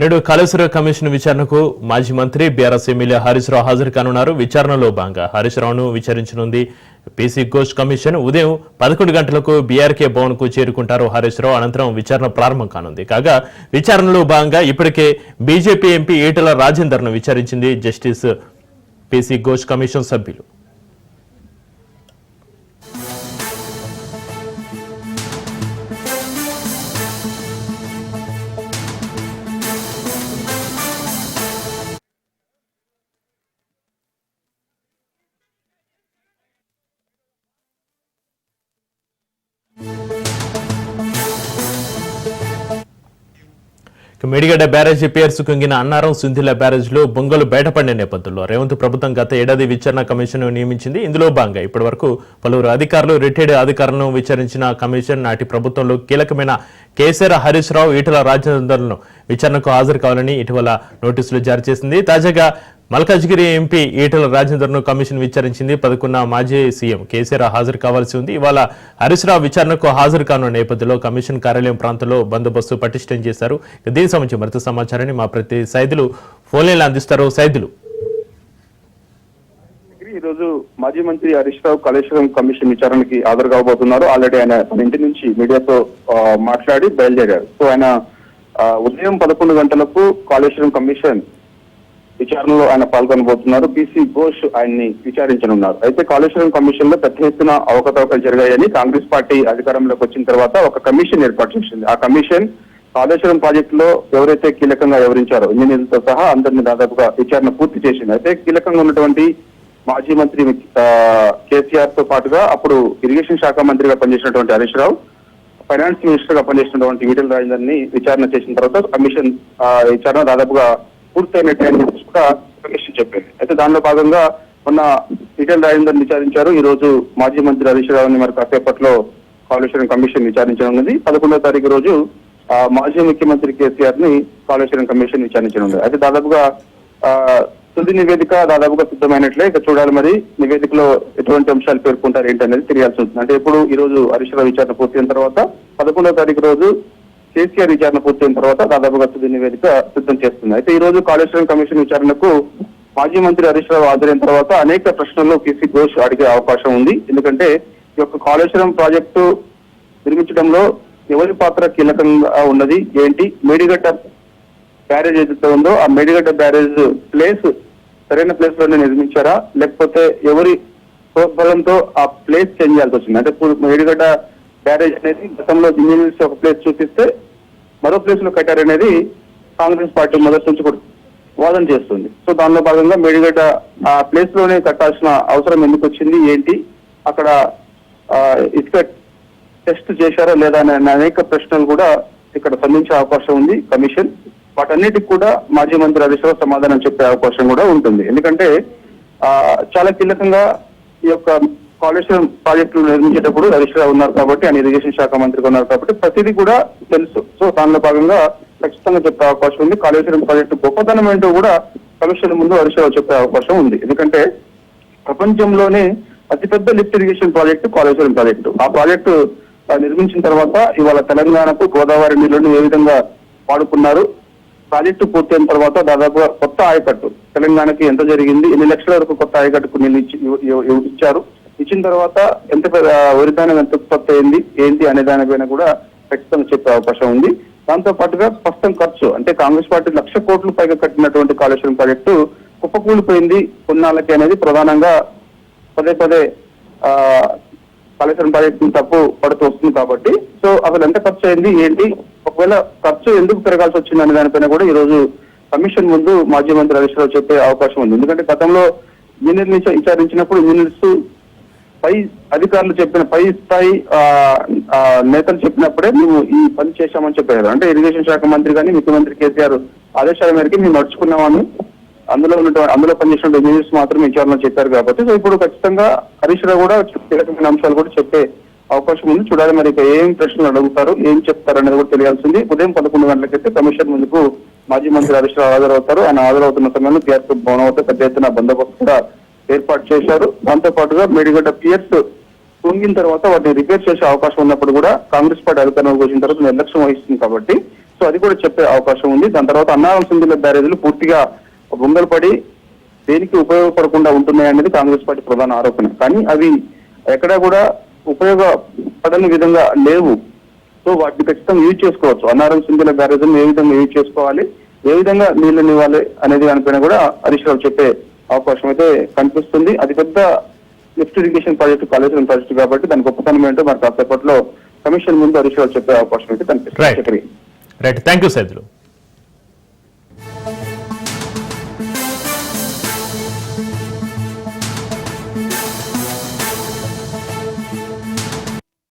నేడు కాళేశ్వర కమిషన్ విచారణకు మాజీ మంత్రి బీఆర్ఎస్ ఎమ్మెల్యే హరీష్ రావు హాజరు కానున్నారు. విచారణలో భాగంగా హరీష్ రావును విచారించనుంది. పీసీ ఘోష్ కమిషన్ ఉదయం పదకొండు గంటలకు బీఆర్కే భవన్కు చేరుకుంటారు హరీష్ రావు. అనంతరం విచారణ ప్రారంభం కానుంది. కాగా విచారణలో భాగంగా ఇప్పటికే బీజేపీ ఎంపీ ఈటల రాజేందర్ను విచారించింది జస్టిస్ పీసీ ఘోష్ కమిషన్ సభ్యులు. మేడిగడ్డ బ్యారేజీ పేర్సు కుంగిన అన్నారం సుందిల బ్యారేజ్లో బొంగలు బయటపడిన నేపథ్యంలో రేవంత్ ప్రభుత్వం గత ఏడాది విచారణ కమిషన్ నియమించింది. ఇందులో భాగంగా ఇప్పటి వరకు పలువురు అధికారులు రిటైర్డ్ అధికారులను విచారించిన కమిషన్ నాటి ప్రభుత్వంలో కీలకమైన కేసీఆర్ హరీష్ రావు ఈటల రాజేందర్లను విచారణకు హాజరు కావాలని ఇటీవల నోటీసులు జారీ చేసింది. తాజాగా మల్కాజ్గిరి ఎంపీ ఈటల రాజేందర్ను కమిషన్ విచారించింది. పదకొండున మాజీ సీఎం కేసీఆర్ హాజరు కావాల్సి ఉంది. ఇవాళ హరీశ్రావు విచారణకు హాజరు కానున్న నేపథ్యంలో కమిషన్ కార్యాలయం ప్రాంతంలో బందోబస్తు పటిష్టం చేశారు. దీనికి సంబంధించి మరింత సమాచారాన్ని మా ప్రతి సైదులు ఫోన్లైన్లో అందిస్తారు. సైదులు. ఈ రోజు మాజీ మంత్రి హరీష్ రావు కాళేశ్వరం కమిషన్ విచారణకి హాజరు కాబోతున్నారు. ఆల్రెడీ ఆయన తన ఇంటి నుంచి మీడియాతో మాట్లాడి బయలుదేరారు. సో ఆయన ఉదయం పదకొండు గంటలకు కాళేశ్వరం కమిషన్ విచారణలో ఆయన పాల్గొనబోతున్నారు. బీసీ ఘోష్ ఆయన్ని విచారించనున్నారు. అయితే కాళేశ్వరం కమిషన్లో పెద్ద ఎత్తున అవకతవకలు జరిగాయని కాంగ్రెస్ పార్టీ అధికారంలోకి వచ్చిన తర్వాత ఒక కమిషన్ ఏర్పాటు చేసింది. ఆ కమిషన్ కాళేశ్వరం ప్రాజెక్టులో ఎవరైతే కీలకంగా వివరించారో ఇంజనీర్లతో సహా అందరినీ దాదాపుగా విచారణ పూర్తి చేసింది. అయితే కీలకంగా ఉన్నటువంటి మాజీ మంత్రి ఆ, కేసీఆర్తో పాటుగా అప్పుడు ఇరిగేషన్ శాఖ మంత్రిగా పనిచేసినటువంటి హరీష్ రావు ఫైనాన్స్ మినిస్టర్గా పనిచేసినటువంటి ఈటల రాజేందర్ని విచారణ చేసిన తర్వాత కమిషన్ విచారణ దాదాపుగా పూర్తయినట్టు అని కమిషన్ చెప్పింది. అయితే దానిలో భాగంగా మొన్న ఈటల రాజేందర్ విచారించారు. ఈ రోజు మాజీ మంత్రి హరీష్ రావుని మరి కాసేపట్లో కాళేశ్వరం కమిషన్ విచారించనున్నది పదకొండో తారీఖు రోజు ఆ, మాజీ ముఖ్యమంత్రి కేసీఆర్ని కాళేశ్వరం కమిషన్ విచారించనుంది అయితే దాదాపుగా తుది నివేదిక దాదాపుగా సిద్ధమైనట్లే. ఇక చూడాలి మరి నివేదికలో ఎటువంటి అంశాలు పేర్కొంటారు ఏంటనేది తెలియాల్సి ఉంటుంది. అంటే ఇప్పుడు ఈ రోజు హరీష్ రావు విచారణ పూర్తయిన తర్వాత పదకొండవ తారీఖు రోజు కేసీఆర్ విచారణ పూర్తయిన తర్వాత దాదాపుగా తుది నివేదిక సిద్ధం చేస్తుంది. అయితే ఈ రోజు కాళేశ్వరం కమిషన్ విచారణకు మాజీ మంత్రి హరీష్ రావు హాజరైన తర్వాత అనేక ప్రశ్నలు కేసీ ఘోష్ అడిగే అవకాశం ఉంది. ఎందుకంటే ఈ యొక్క కాళేశ్వరం ప్రాజెక్టు నిర్మించడంలో ఎవరి పాత్ర కీలకంగా ఉన్నది ఏంటి మేడిగడ్డ బ్యారేజ్ ఏదైతే ఉందో ఆ మేడిగడ్డ బ్యారేజ్ ప్లేస్ సరైన ప్లేస్లోనే నిర్మించారా? లేకపోతే ఎవరి ప్రోద్బలంతో ఆ ప్లేస్ చేంజ్ చేయాల్సి వచ్చింది? అంటే మేడిగడ్డ బ్యారేజ్ అనేది గతంలో ఇంజనీర్స్ ఒక ప్లేస్ చూపిస్తే మరో ప్లేస్లో కట్టారనేది కాంగ్రెస్ పార్టీ మొదటి నుంచి కూడా వాదన చేస్తుంది. సో దానిలో భాగంగా మేడిగడ్డ ఆ ప్లేస్లోనే కట్టాల్సిన అవసరం ఎందుకు వచ్చింది ఏంటి అక్కడ ఇసుక టెస్ట్ చేశారా లేదా అనే అనేక ప్రశ్నలు కూడా ఇక్కడ స్పందించే అవకాశం ఉంది కమిషన్. వాటన్నిటికి కూడా మాజీ మంత్రి హరీష్ సమాధానం చెప్పే అవకాశం కూడా ఉంటుంది. ఎందుకంటే చాలా కీలకంగా ఈ యొక్క కాళేశ్వరం ప్రాజెక్టులు నిర్మించేటప్పుడు హరీష్ రావు ఉన్నారు కాబట్టి ఆయన ఇరిగేషన్ శాఖ మంత్రిగా ఉన్నారు కాబట్టి ప్రతిదీ కూడా తెలుసు. సో దానిలో భాగంగా ఖచ్చితంగా చెప్పే అవకాశం ఉంది. కాళేశ్వరం ప్రాజెక్టు గొప్పతనం ఏంటో కూడా కమిషన్ ముందు హరీష్ రావు చెప్పే అవకాశం ఉంది. ఎందుకంటే ప్రపంచంలోనే అతిపెద్ద lift irrigation project Kaleshwaram project ఆ ప్రాజెక్టు నిర్మించిన తర్వాత ఇవాళ తెలంగాణకు గోదావరి నీళ్ళను ఏ విధంగా వాడుకున్నారు? ప్రాజెక్టు పూర్తయిన తర్వాత దాదాపుగా కొత్త ఆయకట్టు. తెలంగాణకి ఎంత జరిగింది? ఎన్ని లక్షల వరకు కొత్త ఆయకట్టుకు నీళ్ళు ఇచ్చారు? ఇచ్చిన తర్వాత ఎంత పెద్ద- వరి ధాన్యం ఎంత ఉత్పత్తి అయింది ఏంటి అనే దానిపైన కూడా ఖచ్చితంగా చెప్పే అవకాశం ఉంది. దాంతో పాటుగా స్పష్టం ఖర్చు అంటే కాంగ్రెస్ పార్టీ లక్ష కోట్లు పైగా కట్టినటువంటి కాళేశ్వరం ప్రాజెక్టు కుప్పకూలిపోయింది. కొన్నాళ్ళకి అనేది ప్రధానంగా పదే పదే ఆ కాళేశ్వరం ప్రాజెక్టు తప్పు పడుతూ వస్తుంది కాబట్టి. సో అసలు ఎంత ఖర్చు అయింది ఏంటి ఒకవేళ ఖర్చు ఎందుకు పెరగాల్సి వచ్చింది అనే దానిపైన కూడా ఈ రోజు కమిషన్ ముందు మాజీ మంత్రి హరీష్ రావు చెప్పే అవకాశం ఉంది. ఎందుకంటే గతంలో ఇంజనీర్ నుంచి విచారించినప్పుడు ఇంజనీర్స్ పై అధికారులు చెప్పిన పై స్థాయి ఆ, నేతలు చెప్పినప్పుడే మేము ఈ పని చేశామని చెప్పారు. అంటే ఇరిగేషన్ శాఖ మంత్రి కానీ ముఖ్యమంత్రి కేసీఆర్ ఆదేశాల మేరకు మేము నడుచుకున్నామని అందులో ఉన్నటువంటి అందులో పనిచేసిన ఇంజనీర్స్ మాత్రం విచారణ చెప్పారు కాబట్టి సో ఇప్పుడు ఖచ్చితంగా హరీష్ రావు కూడా కీలకమైన అంశాలు కూడా చెప్పే అవకాశం ఉంది. చూడాలి మరి ఇక ఏం ప్రశ్నలు అడుగుతారు ఏం చెప్తారు అనేది కూడా తెలియాల్సింది. ఉదయం పదకొండు గంటలకైతే కమిషన్ ముందుకు మాజీ మంత్రి హరీష్ రావు హాజరవుతారు. ఆయన హాజరవుతున్న సమయంలో టీఆర్పీ భవనం వద్ద పెద్ద ఎత్తున బందోబస్తు కూడా ఏర్పాటు చేశారు. దాంతో పాటుగా మేడిగడ్డ పియర్స్ పొంగిన తర్వాత వాటిని రిపేర్ చేసే అవకాశం ఉన్నప్పుడు కూడా కాంగ్రెస్ పార్టీ అధికారంలోకి వచ్చిన తర్వాత నిర్లక్ష్యం వహిస్తుంది కాబట్టి సో అది కూడా చెప్పే అవకాశం ఉంది. దాని తర్వాత అన్నారం సింధుల బ్యారేజీలు పూర్తిగా బొంగలు పడి దేనికి ఉపయోగపడకుండా ఉంటున్నాయి అనేది కాంగ్రెస్ పార్టీ ప్రధాన ఆరోపణ. కానీ అవి ఎక్కడా కూడా ఉపయోగపడని విధంగా లేవు. సో వాటిని ఖచ్చితంగా యూజ్ చేసుకోవచ్చు. అన్నారం సింధుల బ్యారేజీని ఏ విధంగా యూజ్ చేసుకోవాలి? ఏ విధంగా నీళ్ళని ఇవ్వాలి అనేది దానిపైన కూడా హరీష్ రావు చెప్పే అవకాశం అయితే కనిపిస్తుంది. అది పెద్ద lift irrigation project Kaleshwaram project కాబట్టి దాని గొప్పతనం ఏంటో మరి కాసేపట్లో కమిషన్ ముందు హరీష్ చెప్పే అవకాశం అయితే కనిపిస్తుంది. Right thank you Saidulu